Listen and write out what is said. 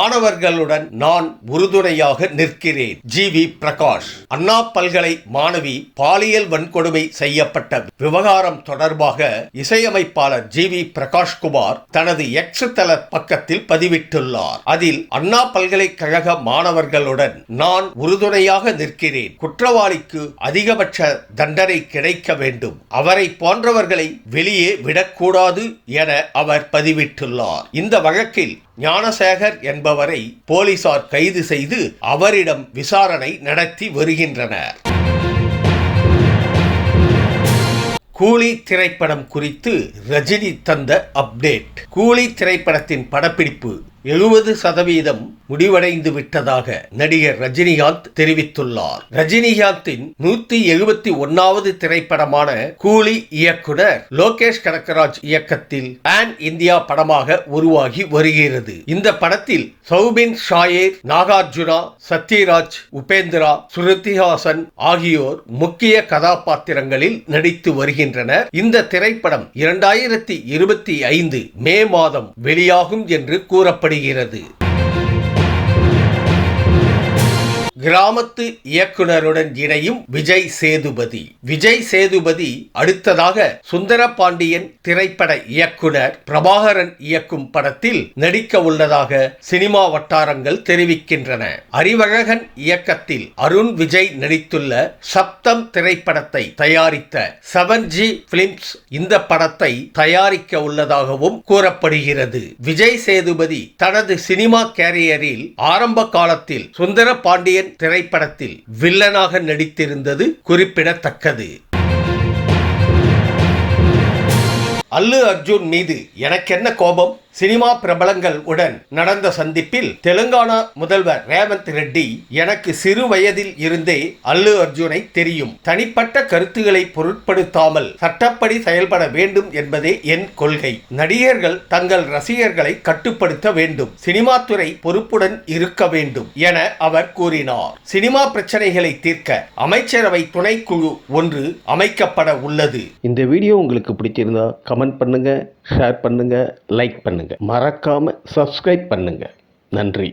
மாணவர்களுடன் நான் உறுதுணையாக நிற்கிறேன். ஜி. வி. பிரகாஷ். அண்ணா பல்கலை மாணவி பாலியல் வன்கொடுமை செய்யப்பட்ட விவகாரம் தொடர்பாக இசையமைப்பாளர் ஜி. வி. பிரகாஷ்குமார் தனது எக்ஸ் தள பக்கத்தில் பதிவிட்டுள்ளார். அதில் அண்ணா பல்கலைக்கழக மாணவர்களுடன் நான் உறுதுணையாக நிற்கிறேன். குற்றவாளிக்கு அதிகபட்ச தண்டனை கிடைக்க வேண்டும். அவரை போன்றவர்களை வெளியே விடக்கூடாது என அவர் பதிவிட்டுள்ளார். இந்த வழக்கில் ஞானசேகர் என்பவரை போலீசார் கைது செய்து அவரிடம் விசாரணை நடத்தி வருகின்றனர். கூலி திரைப்படம் குறித்து ரஜினி தந்த அப்டேட். கூலி திரைப்படத்தின் படப்பிடிப்பு எழுபது சதவீதம் முடிவடைந்து விட்டதாக நடிகர் ரஜினிகாந்த் தெரிவித்துள்ளார். ரஜினிகாந்தின் நூத்தி எழுபத்தி ஒன்னாவது திரைப்படமான கூலி இயக்குனர் லோகேஷ் கனகராஜ் இயக்கத்தில் பேன் இந்தியா படமாக உருவாகி வருகிறது. இந்த படத்தில் சௌபின் ஷாயேர் நாகார்ஜுனா சத்யராஜ் உபேந்திரா சுருத்திஹாசன் ஆகியோர் முக்கிய கதாபாத்திரங்களில் நடித்து வருகின்றனர். இந்த திரைப்படம் இரண்டாயிரத்தி இருபத்தி ஐந்து மே மாதம் வெளியாகும் என்று கூறப்படுகிறது. ஏற்படுகிறது கிராமத்து இயக்குனருடன் இணையும் விஜய் சேதுபதி. விஜய் சேதுபதி அடுத்ததாக சுந்தர பாண்டியன் திரைப்பட இயக்குனர் பிரபாகரன் இயக்கும் படத்தில் நடிக்க உள்ளதாக சினிமா வட்டாரங்கள் தெரிவிக்கின்றன. அறிவழகன் இயக்கத்தில் அருண் விஜய் நடித்துள்ள சப்தம் திரைப்படத்தை தயாரித்த செவன் ஜி பிலிம்ஸ் இந்த படத்தை தயாரிக்க உள்ளதாகவும் கூறப்படுகிறது. விஜய் சேதுபதி தனது சினிமா கேரியரில் ஆரம்ப காலத்தில் சுந்தர பாண்டியன் திரைப்படத்தில் வில்லனாக நடித்திருந்தது குறிப்பிடத்தக்கது. அல்லு அர்ஜுன் மீது எனக்கென்ன கோபம்? சினிமா பிரபலங்கள் உடன் நடந்த சந்திப்பில் தெலுங்கானா முதல்வர் ரேவந்த் ரெட்டி எனக்கு சிறு வயதில் இருந்தே அல்லு அர்ஜுனை தெரியும். தனிப்பட்ட கருத்துக்களை பொருட்படுத்தாமல் சட்டப்படி செயல்பட வேண்டும் என்பதே என் கொள்கை. நடிகர்கள் தங்கள் ரசிகர்களை கட்டுப்படுத்த வேண்டும். சினிமா துறை பொறுப்புடன் இருக்க வேண்டும் என அவர் கூறினார். சினிமா பிரச்சனைகளை தீர்க்க அமைச்சரவை துணைக்குழு ஒன்று அமைக்கப்பட உள்ளது. இந்த வீடியோ உங்களுக்கு பிடிச்சிருந்தா கமெண்ட் பண்ணுங்க. ஷேர் பண்ணுங்கள் லைக் பண்ணுங்கள் மறக்காமல் சப்ஸ்கிரைப் பண்ணுங்கள் நன்றி.